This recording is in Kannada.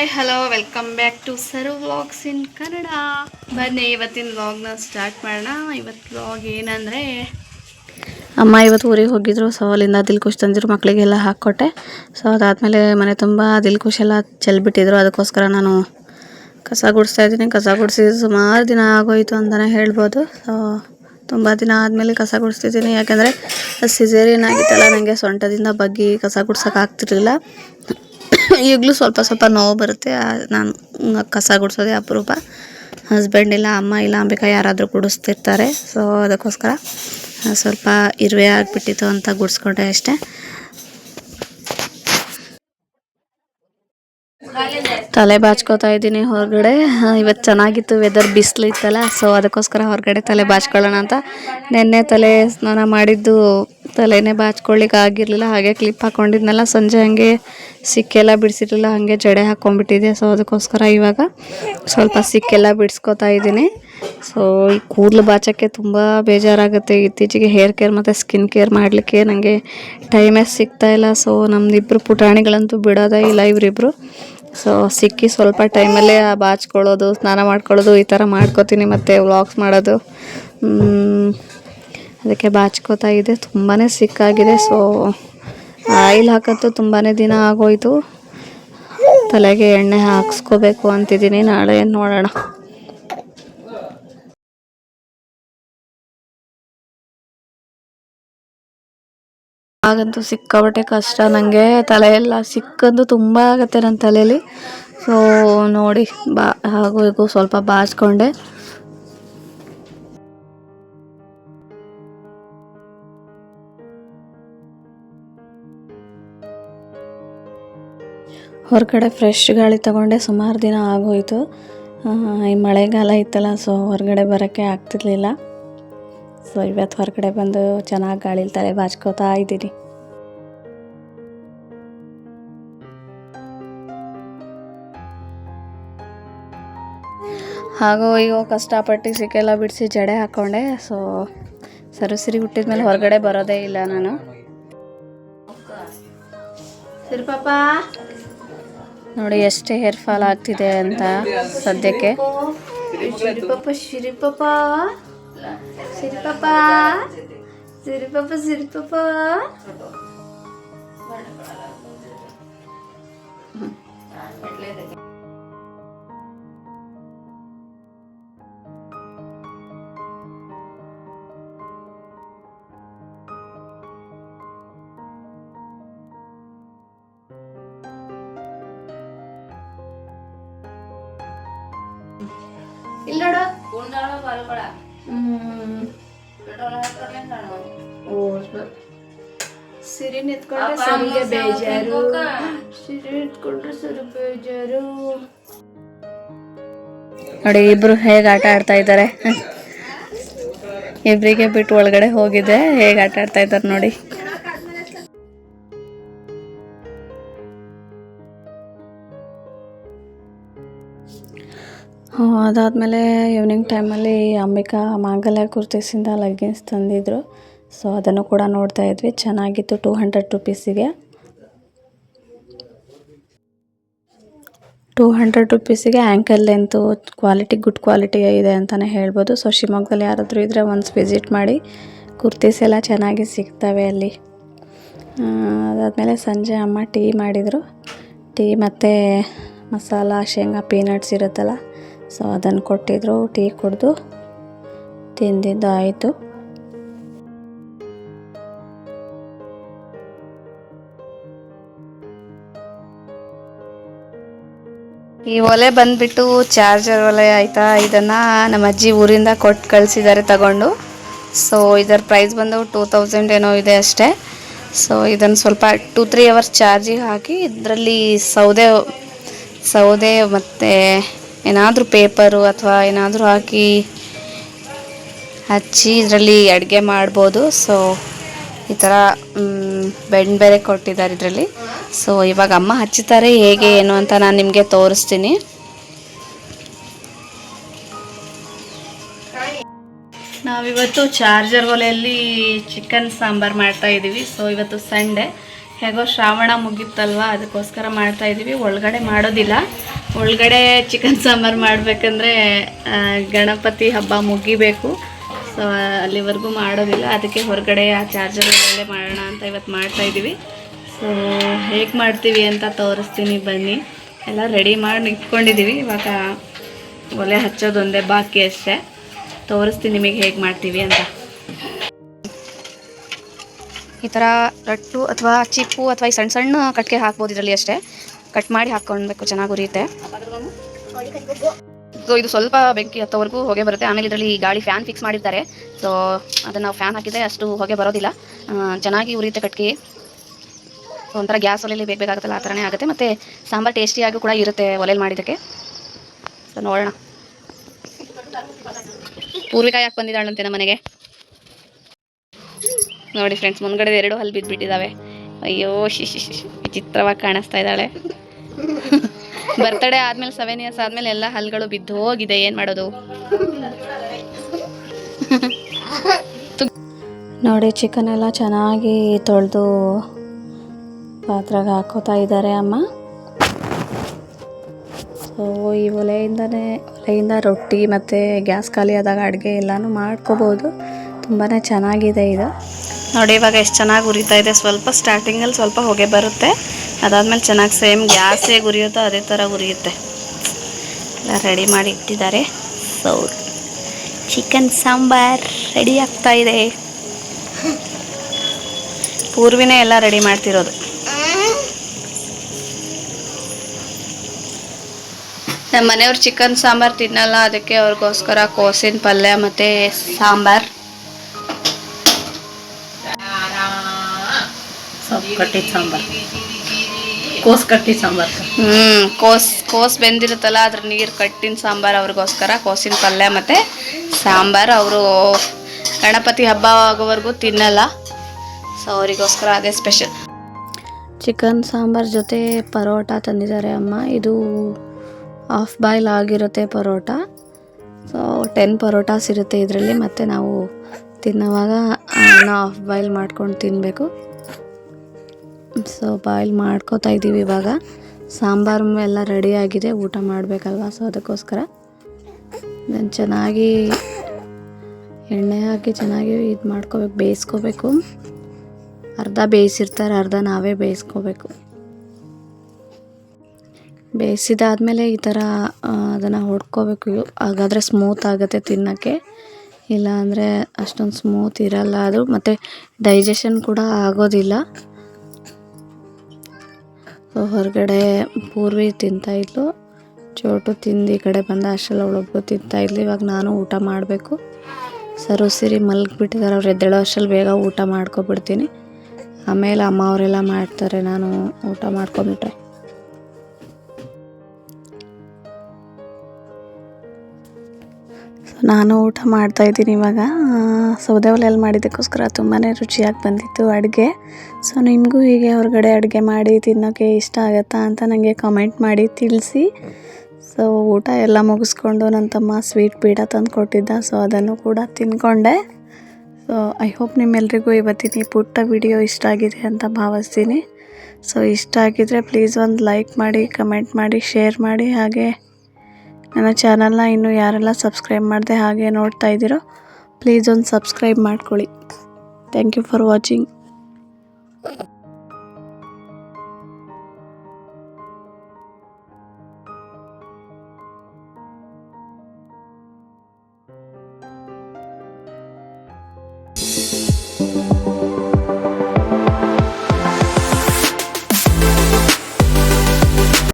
Hi hello welcome back to Saru vlogs in Kannada ಬನ್ನಿ, ಇವತ್ತಿನ ವ್ಲಾಗ್ನ ಸ್ಟಾರ್ಟ್ ಮಾಡೋಣ. ಇವತ್ತು ವ್ಲಾಗ್ ಏನಂದರೆ, ಅಮ್ಮ ಇವತ್ತು ಊರಿಗೆ ಹೋಗಿದ್ರು ಸೊ ಅಲ್ಲಿಂದ ದಿಲ್ಕುಶ್ ತಂದಿರು ಮಕ್ಕಳಿಗೆಲ್ಲ ಹಾಕ್ಕೊಟ್ಟೆ. ಸೊ ಅದಾದಮೇಲೆ ಮನೆ ತುಂಬ ದಿಲ್ಕುಶ್ ಎಲ್ಲ ಚೆಲ್ಬಿಟ್ಟಿದ್ರು. ಅದಕ್ಕೋಸ್ಕರ ನಾನು ಕಸ ಗುಡಿಸ್ತಾ ಇದ್ದೀನಿ. ಕಸ ಗುಡಿಸಿ ಸುಮಾರು ದಿನ ಆಗೋಯಿತು ಅಂತಲೇ ಹೇಳ್ಬೋದು. ಸೊ ತುಂಬ ದಿನ ಆದಮೇಲೆ ಕಸ ಗುಡಿಸ್ತಿದ್ದೀನಿ. ಯಾಕೆಂದರೆ ಸಿಸೇರಿಯನ್ ಆಗಿತ್ತಲ್ಲ ನನಗೆ ಸೊಂಟದಿಂದ ಬಗ್ಗಿ ಕಸ ಗುಡ್ಸೋಕೆ ಆಗ್ತಿರ್ಲಿಲ್ಲ. ಈಗಲೂ ಸ್ವಲ್ಪ ಸ್ವಲ್ಪ ನೋವು ಬರುತ್ತೆ. ನಾನು ಕಸ ಗುಡಿಸೋದೇ ಅಪರೂಪ. ಹಸ್ಬೆಂಡ್ ಇಲ್ಲ, ಅಮ್ಮ ಇಲ್ಲ ಅಂಬಿಕಾ ಯಾರಾದರೂ ಗುಡಿಸ್ತಿರ್ತಾರೆ. ಸೊ ಅದಕ್ಕೋಸ್ಕರ ಸ್ವಲ್ಪ ಇರುವೆ ಆಗಿಬಿಟ್ಟಿತ್ತು ಅಂತ ಗುಡಿಸ್ಕೊಂಡೆ ಅಷ್ಟೇ. ತಲೆ ಬಾಚ್ಕೋತಾ ಇದ್ದೀನಿ ಹೊರಗಡೆ ಇವತ್ತು ಚೆನ್ನಾಗಿತ್ತು ವೆದರ್ ಬಿಸಿಲು ಇತ್ತಲ್ಲ ಸೊ ಅದಕ್ಕೋಸ್ಕರ ಹೊರಗಡೆ ತಲೆ ಬಾಚ್ಕೊಳ್ಳೋಣ ಅಂತ. ನಿನ್ನೆ ತಲೆ ಸ್ನಾನ ಮಾಡಿದ್ದು, ತಲೆನೇ ಬಾಚ್ಕೊಳ್ಳಿಕ್ಕೆ ಆಗಿರಲಿಲ್ಲ, ಹಾಗೆ ಕ್ಲಿಪ್ ಹಾಕ್ಕೊಂಡಿದ್ನಲ್ಲ ಸಂಜೆ ಹಾಗೆ ಸಿಕ್ಕೆಲ್ಲ ಬಿಡಿಸಿರಲಿಲ್ಲ, ಹಾಗೆ ಜಡೆ ಹಾಕ್ಕೊಂಡ್ಬಿಟ್ಟಿದೆ ಸೊ ಅದಕ್ಕೋಸ್ಕರ ಇವಾಗ ಸ್ವಲ್ಪ ಸಿಕ್ಕೆಲ್ಲ ಬಿಡಿಸ್ಕೊತಾ ಇದ್ದೀನಿ ಸೊ ಈ ಕೂದಲು ಬಾಚೋಕ್ಕೆ ತುಂಬ ಬೇಜಾರಾಗುತ್ತೆ. ಇತ್ತೀಚೆಗೆ ಹೇರ್ ಕೇರ್ ಮತ್ತು ಸ್ಕಿನ್ ಕೇರ್ ಮಾಡಲಿಕ್ಕೆ ನನಗೆ ಟೈಮೇ ಸಿಗ್ತಾ ಇಲ್ಲ. ಸೊ ನಮ್ಮದಿಬ್ಬರು ಪುಟಾಣಿಗಳಂತೂ ಬಿಡೋದೇ ಇಲ್ಲ ಇವರಿಬ್ಬರು ಸೊ ಸಿಕ್ಕಿ ಸ್ವಲ್ಪ ಟೈಮಲ್ಲೇ ಬಾಚ್ಕೊಳ್ಳೋದು, ಸ್ನಾನ ಮಾಡ್ಕೊಳ್ಳೋದು ಈ ಥರ ಮಾಡ್ಕೋತೀನಿ ಮತ್ತು ವ್ಲಾಗ್ಸ್ ಮಾಡೋದು. ಅದಕ್ಕೆ ಬಾಚ್ಕೋತಾ ಇದೆ ತುಂಬಾ ಸಿಕ್ಕಾಗಿದೆ ಸೊ ಆಯಿಲ್ ಹಾಕೋದು ತುಂಬಾ ದಿನ ಆಗೋಯ್ತು. ತಲೆಗೆ ಎಣ್ಣೆ ಹಾಕ್ಸ್ಕೋಬೇಕು ಅಂತಿದ್ದೀನಿ. ನಾಳೆ ನೋಡೋಣ. ಆಗಂತೂ ಸಿಕ್ಕಾಬಟ್ಟೆ ಕಷ್ಟ. ನನಗೆ ತಲೆಯೆಲ್ಲ ಸಿಕ್ಕಂದು ತುಂಬ ಆಗುತ್ತೆ ನನ್ನ ತಲೆಯಲ್ಲಿ ಸೊ ನೋಡಿ, ಬಾ, ಹಾಗೂ ಹೀಗೂ ಸ್ವಲ್ಪ ಬಾಚ್ಕೊಂಡೆ. ಹೊರಗಡೆ ಫ್ರೆಶ್ ಗಾಳಿ ತಗೊಂಡೆ, ಸುಮಾರು ದಿನ ಆಗೋಯ್ತು. ಈ ಮಳೆಗಾಲ ಇತ್ತಲ್ಲ ಸೊ ಹೊರಗಡೆ ಬರೋಕ್ಕೆ ಆಗ್ತಿರ್ಲಿಲ್ಲ. ಸೊ ಇವತ್ತು ಹೊರಗಡೆ ಬಂದು ಚೆನ್ನಾಗಿ ಗಾಳಿಲಿ ತಲೆ ಬಾಚ್ಕೋತಾ ಇದ್ದೀನಿ. ಹಾಗೂ ಈಗ ಕಷ್ಟಪಟ್ಟು ಸಿಕ್ಕೆಲ್ಲ ಬಿಡಿಸಿ ಜಡೆ ಹಾಕ್ಕೊಂಡೆ ಸೊ ಸರಸಿರಿ ಹುಟ್ಟಿದ್ಮೇಲೆ ಹೊರಗಡೆ ಬರೋದೇ ಇಲ್ಲ ನಾನು. ಸರಿ ಪಾಪ. ನೋಡಿ ಎಷ್ಟೇ ಹೇರ್ ಫಾಲ್ ಆಗ್ತಿದೆ ಅಂತ ಸದ್ಯಕ್ಕೆ. ಸಿರಿಪಾಪ ಸಿರಿಪಾಪ ಸಿರಿಪಾಪ ಸಿರಿಪಾಪ ಸಿರಿಪಾಪ ಇಲ್ಲ ಸಿರಿ ನಿಂತ್ಕೊಂಡ್ರೆ ಸರಿಗೆ ಬೇಜಾರು. ಸಿರಿ ನಿಂತ್ಕೊಂಡ್ರೆ ಸರಿ ಬೇಜಾರು. ನೋಡಿ ಇಬ್ರು ಹೇಗೆ ಆಟ ಆಡ್ತಾ ಇದ್ದಾರೆ. ಇಬ್ರಿಗೆ ಬಿಟ್ಟು ಒಳಗಡೆ ಹೋಗಿದೆ. ಹೇಗೆ ಆಟ ಆಡ್ತಾ ಇದ್ದಾರೆ ನೋಡಿ. ಅದಾದಮೇಲೆ ಈವ್ನಿಂಗ್ ಟೈಮಲ್ಲಿ ಅಂಬಿಕಾ ಮಾಂಗಲ್ಯ ಕುರ್ತೀಸಿಂದ ಲಗ್ಗಿನ್ಸ್ ತಂದಿದ್ದರು ಸೊ ಅದನ್ನು ಕೂಡ ನೋಡ್ತಾ ಇದ್ವಿ. ಚೆನ್ನಾಗಿತ್ತು ಟೂ ಹಂಡ್ರೆಡ್ ರುಪೀಸಿಗೆ two hundred ರುಪೀಸಿಗೆ ankle length quality good quality ಇದೆ ಅಂತಲೇ ಹೇಳ್ಬೋದು. ಸೊ ಶಿವಮೊಗ್ಗದಲ್ಲಿ ಯಾರಾದರೂ ಇದ್ದರೆ ಒನ್ಸ್ ವಿಸಿಟ್ ಮಾಡಿ. ಕುರ್ತೀಸ್ ಎಲ್ಲ ಚೆನ್ನಾಗಿ ಸಿಗ್ತವೆ ಅಲ್ಲಿ. ಅದಾದಮೇಲೆ ಸಂಜೆ ಅಮ್ಮ ಟೀ ಮಾಡಿದರು. ಟೀ ಮತ್ತು ಮಸಾಲ, ಶೇಂಗಾ ಪೀನಟ್ಸ್ ಇರುತ್ತಲ್ಲ. ಸೊ ಅದನ್ನು ಕೊಟ್ಟಿದ್ರು, ಟೀ ಕುಡಿದು ತಿಂದಿದ್ದು ಆಯಿತು ಈ ಒಲೆ ಬಂದ್ಬಿಟ್ಟು ಚಾರ್ಜರ್ ಒಲೆ ಆಯಿತಾ? ಇದನ್ನು ನಮ್ಮ ಅಜ್ಜಿ ಊರಿಂದ ಕೊಟ್ಟು ಕಳಿಸಿದ್ದಾರೆ ತಗೊಂಡು. ಸೊ ಇದರ ಪ್ರೈಸ್ ಬಂದು ಟೂ ತೌಸಂಡ್ ಏನೋ ಇದೆ ಅಷ್ಟೇ. ಸೊ ಇದನ್ನು ಸ್ವಲ್ಪ ಟೂ ತ್ರೀ ಅವರ್ಸ್ ಚಾರ್ಜಿಗೆ ಹಾಕಿ ಇದರಲ್ಲಿ ಸೌದೆ ಸೌದೆ ಮತ್ತು ಏನಾದರೂ ಪೇಪರು ಅಥವಾ ಏನಾದರೂ ಹಾಕಿ ಹಚ್ಚಿ ಇದರಲ್ಲಿ ಅಡುಗೆ ಮಾಡ್ಬೋದು. ಸೊ ಈ ಥರ ಬೆಂಡ್ ಬೇರೆ ಕೊಟ್ಟಿದ್ದಾರೆ ಇದರಲ್ಲಿ. ಸೊ ಇವಾಗ ಅಮ್ಮ ಹಚ್ಚುತ್ತಾರೆ ಹೇಗೆ, ಏನು ಅಂತ ನಾನು ನಿಮಗೆ ತೋರಿಸ್ತೀನಿ. ನಾವಿವತ್ತು ಚಾರ್ಜರ್ ಒಲೆಯಲ್ಲಿ ಚಿಕನ್ ಸಾಂಬಾರು ಮಾಡ್ತಾ ಇದ್ದೀವಿ ಸೊ ಇವತ್ತು ಸಂಡೇ. ಹೇಗೋ ಶ್ರಾವಣ ಮುಗಿತ್ತಲ್ವ ಅದಕ್ಕೋಸ್ಕರ ಮಾಡ್ತಾ ಇದ್ದೀವಿ ಒಳಗಡೆ ಮಾಡೋದಿಲ್ಲ. ಒಳಗಡೆ ಚಿಕನ್ ಸಾಂಬಾರು ಮಾಡಬೇಕಂದ್ರೆ ಗಣಪತಿ ಹಬ್ಬ ಮುಗಿಬೇಕು. ಸೊ ಅಲ್ಲಿವರೆಗೂ ಮಾಡೋದಿಲ್ಲ. ಅದಕ್ಕೆ ಹೊರಗಡೆ ಆ ಚಾರ್ಜರ್ ಒಳಗಡೆ ಮಾಡೋಣ ಅಂತ ಇವತ್ತು ಮಾಡ್ತಾ ಇದ್ದೀವಿ ಸೊ ಹೇಗೆ ಮಾಡ್ತೀವಿ ಅಂತ ತೋರಿಸ್ತೀನಿ ಬನ್ನಿ. ಎಲ್ಲ ರೆಡಿ ಮಾಡಿ ಇಟ್ಕೊಂಡಿದ್ದೀವಿ ಇವಾಗ ಒಲೆ ಹಚ್ಚೋದೊಂದೇ ಬಾಕಿ ಅಷ್ಟೇ. ತೋರಿಸ್ತೀನಿ ನಿಮಗೆ ಹೇಗೆ ಮಾಡ್ತೀವಿ ಅಂತ. ಈ ಥರ ರಟ್ಟು ಅಥವಾ ಚಿಪ್ಪು ಅಥವಾ ಈ ಸಣ್ಣ ಸಣ್ಣ ಕಟ್ಗೆ ಹಾಕ್ಬೋದು ಇದರಲ್ಲಿ ಅಷ್ಟೇ. ಕಟ್ ಮಾಡಿ ಹಾಕ್ಕೊಳ್ಬೇಕು, ಚೆನ್ನಾಗಿ ಉರಿಯುತ್ತೆ. ಸೊ ಇದು ಸ್ವಲ್ಪ ಬೆಂಕಿ ಹತ್ತೋವರೆಗೂ ಹೊಗೆ ಬರುತ್ತೆ. ಆಮೇಲೆ ಇದರಲ್ಲಿ ಗಾಳಿ ಫ್ಯಾನ್ ಫಿಕ್ಸ್ ಮಾಡಿರ್ತಾರೆ. ಸೊ ಅದನ್ನು ನಾವು ಫ್ಯಾನ್ ಹಾಕಿದರೆ ಅಷ್ಟು ಹೊಗೆ ಬರೋದಿಲ್ಲ. ಚೆನ್ನಾಗಿ ಉರಿಯುತ್ತೆ ಕಟ್ಗೆ. ಒಂಥರ ಗ್ಯಾಸ್ ಒಲೆಯಲ್ಲಿ ಬೇಕಾಗುತ್ತಲ್ಲ, ಆ ಥರನೇ ಆಗುತ್ತೆ. ಮತ್ತು ಸಾಂಬಾರು ಟೇಸ್ಟಿಯಾಗಿ ಕೂಡ ಇರುತ್ತೆ ಒಲೆಯಲ್ಲಿ ಮಾಡಿದ್ದಕ್ಕೆ. ಸೊ ನೋಡೋಣ. ಪೂರ್ವಿಕಾಯಿ ಹಾಕಿ ಬಂದಿದ್ದಾಳಂತೆ ನಮ್ಮ ಮನೆಗೆ ನೋಡಿ ಫ್ರೆಂಡ್ಸ್ ಮುಂದ್ಗಡೆ ಎರಡು ಹಲ್ಲು ಬಿದ್ದುಬಿಟ್ಟಿದ್ದಾವೆ ಅಯ್ಯೋ ಶಿಶಿ. ವಿಚಿತ್ರವಾಗಿ ಕಾಣಿಸ್ತಾ ಇದ್ದಾಳೆ. ಬರ್ತಡೇ ಆದ್ಮೇಲೆ ಸೆವೆನ್ ಇಯರ್ಸ್ ಆದ್ಮೇಲೆ ಎಲ್ಲ ಹಲ್ಗಳು ಬಿದ್ದು ಹೋಗಿದೆ. ಏನು ಮಾಡೋದು? ನೋಡಿ ಚಿಕನ್ ಎಲ್ಲ ಚೆನ್ನಾಗಿ ತೊಳೆದು ಪಾತ್ರೆಗೆ ಹಾಕೋತಾ ಇದ್ದಾರೆ ಅಮ್ಮ. ಸೊ ಈ ಒಲೆಯಿಂದನೇ, ಒಲೆಯಿಂದ ರೊಟ್ಟಿ ಮತ್ತು ಗ್ಯಾಸ್ ಖಾಲಿ ಆದಾಗ ಅಡುಗೆ ಎಲ್ಲನೂ ಮಾಡ್ಕೋಬೋದು. ತುಂಬಾ ಚೆನ್ನಾಗಿದೆ ಇದು. ನೋಡಿ, ಇವಾಗ ಎಷ್ಟು ಚೆನ್ನಾಗಿ ಉರಿತಾ ಇದೆ. ಸ್ವಲ್ಪ ಸ್ಟಾರ್ಟಿಂಗಲ್ಲಿ ಸ್ವಲ್ಪ ಹೊಗೆ ಬರುತ್ತೆ. ಅದಾದಮೇಲೆ ಚೆನ್ನಾಗಿ ಸೇಮ್ ಗ್ಯಾಸ್ ಹೇಗೆ ಉರಿಯುತ್ತೋ ಅದೇ ಥರ ಉರಿಯುತ್ತೆ. ಎಲ್ಲ ರೆಡಿ ಮಾಡಿ ಇಟ್ಟಿದ್ದಾರೆ. ಸೌ ಚಿಕನ್ ಸಾಂಬಾರ್ ರೆಡಿ ಆಗ್ತಾ ಇದೆ. ಪೂರ್ವಿನೇ ಎಲ್ಲ ರೆಡಿ ಮಾಡ್ತಿರೋದು. ನಮ್ಮ ಮನೆಯವ್ರು ಚಿಕನ್ ಸಾಂಬಾರ್ ತಿನ್ನಲ್ಲ. ಅದಕ್ಕೆ ಅವ್ರಿಗೋಸ್ಕರ ಕೋಸಿನ ಪಲ್ಯ ಮತ್ತು ಸಾಂಬಾರ್. ಕಟ್ಟಿ ಸಾಂಬಾರು. ಕೋಸ್ ಕಟ್ಟಿ ಸಾಂಬಾರು. ಹ್ಮ್ ಕೋಸ್ ಕೋಸ್ ಬೆಂದಿರುತ್ತಲ್ಲ ಅದ್ರ ನೀರು ಕಟ್ಟಿನ ಸಾಂಬಾರ್ ಅವ್ರಿಗೋಸ್ಕರ ಕೋಸಿನ ಪಲ್ಯ ಮತ್ತು ಸಾಂಬಾರು. ಅವರು ಗಣಪತಿ ಹಬ್ಬ ಆಗೋವರೆಗೂ ತಿನ್ನಲ್ಲ. ಸೊ ಅವರಿಗೋಸ್ಕರ ಅದೇ ಸ್ಪೆಷಲ್ ಚಿಕನ್ ಸಾಂಬಾರ್ ಜೊತೆ ಪರೋಟ ತಂದಿದ್ದಾರೆ ಅಮ್ಮ. ಇದು ಹಾಫ್ ಬಾಯ್ಲ್ ಆಗಿರುತ್ತೆ ಪರೋಟ. ಸೊ ಟೆನ್ ಪರೋಟಾಸ್ ಇರುತ್ತೆ ಇದರಲ್ಲಿ. ಮತ್ತು ನಾವು ತಿನ್ನೋವಾಗ ಹಾಫ್ ಬಾಯ್ಲ್ ಮಾಡ್ಕೊಂಡು ತಿನ್ನಬೇಕು ಸೊ ಬಾಯ್ಲ್ ಮಾಡ್ಕೋತಾ ಇದ್ದೀವಿ ಇವಾಗ. ಸಾಂಬಾರು ಎಲ್ಲ ರೆಡಿ ಆಗಿದೆ. ಊಟ ಮಾಡಬೇಕಲ್ವಾ? ಸೊ ಅದಕ್ಕೋಸ್ಕರ. ನಾನು ಚೆನ್ನಾಗಿ ಎಣ್ಣೆ ಹಾಕಿ ಚೆನ್ನಾಗಿ ಇದು ಮಾಡ್ಕೋಬೇಕು. ಬೇಯಿಸ್ಕೋಬೇಕು. ಅರ್ಧ ಬೇಯಿಸಿರ್ತಾರೆ. ಅರ್ಧ ನಾವೇ ಬೇಯಿಸ್ಕೋಬೇಕು. ಬೇಯಿಸಿದಾದ್ಮೇಲೆ ಈ ಥರ ಅದನ್ನು ಹೊಡ್ಕೋಬೇಕು. ಹಾಗಾದರೆ ಸ್ಮೂತ್ ಆಗುತ್ತೆ ತಿನ್ನೋಕ್ಕೆ. ಇಲ್ಲ ಅಂದರೆ ಅಷ್ಟೊಂದು ಸ್ಮೂತ್ ಇರಲ್ಲ ಅದು. ಮತ್ತು ಡೈಜೆಷನ್ ಕೂಡ ಆಗೋದಿಲ್ಲ. ಸೊ ಹೊರಗಡೆ ಪೂರ್ವಿ ತಿಂತಾಯಿದ್ಲು ಚೋಟು ತಿಂದು ಈ ಕಡೆ ಬಂದ ಅಷ್ಟೆಲ್ಲ ಅವಳೊಬ್ಳು ತಿಂತಾಯಿದ್ಲು ಇವಾಗ ನಾನು ಊಟ ಮಾಡಬೇಕು. ಸರು ಸಿರಿ ಮಲಗಿಬಿಟ್ಟಿದ್ದಾರೆ ಅವ್ರು ಎದ್ದೇಳೋ ಅಷ್ಟರಲ್ಲಿ ಬೇಗ ಊಟ ಮಾಡ್ಕೊಬಿಡ್ತೀನಿ. ಆಮೇಲೆ ಅಮ್ಮ ಅವರೆಲ್ಲ ಮಾಡ್ತಾರೆ. ನಾನು ಊಟ ಮಾಡ್ಕೊಂಬಿಟ್ರೆ. ನಾನು ಊಟ ಮಾಡ್ತಾ ಇದ್ದೀನಿ ಇವಾಗ. ಸೌದೆ ಒಲೆಯಲ್ಲಿ ಮಾಡಿದ್ದಕ್ಕೋಸ್ಕರ ತುಂಬಾ ರುಚಿಯಾಗಿ ಬಂದಿತ್ತು ಅಡುಗೆ. ಸೊ ನಿಮಗೂ ಹೀಗೆ ಹೊರಗಡೆ ಅಡುಗೆ ಮಾಡಿ ತಿನ್ನೋಕ್ಕೆ ಇಷ್ಟ ಆಗುತ್ತಾ ಅಂತ ನನಗೆ ಕಮೆಂಟ್ ಮಾಡಿ ತಿಳಿಸಿ. ಸೊ ಊಟ ಎಲ್ಲ ಮುಗಿಸ್ಕೊಂಡು ನನ್ನ ತಮ್ಮ ಸ್ವೀಟ್ ಪೀಡ ತಂದು ಕೊಟ್ಟಿದ್ದ ಸೊ ಅದನ್ನು ಕೂಡ ತಿಂದ್ಕೊಂಡೆ ಸೊ ಐ ಹೋಪ್ ನಿಮ್ಮೆಲ್ರಿಗೂ ಇವತ್ತಿನ ಈ ಪುಟ್ಟ ವಿಡಿಯೋ ಇಷ್ಟ ಆಗಿದೆ ಅಂತ ಭಾವಿಸ್ತೀನಿ. ಸೊ ಇಷ್ಟ ಆಗಿದ್ರೆ ಪ್ಲೀಸ್ ಒಂದು ಲೈಕ್ ಮಾಡಿ ಕಮೆಂಟ್ ಮಾಡಿ ಶೇರ್ ಮಾಡಿ, ಹಾಗೆ ನನ್ನ ಚಾನಲ್ನ ಇನ್ನೂ ಯಾರೆಲ್ಲ ಸಬ್ಸ್ಕ್ರೈಬ್ ಮಾಡಿದೆ ಹಾಗೆ ನೋಡ್ತಾ ಇದ್ದೀರೋ ಪ್ಲೀಸ್ ಒಂದು ಸಬ್ಸ್ಕ್ರೈಬ್ ಮಾಡ್ಕೊಳ್ಳಿ. Thank you for watching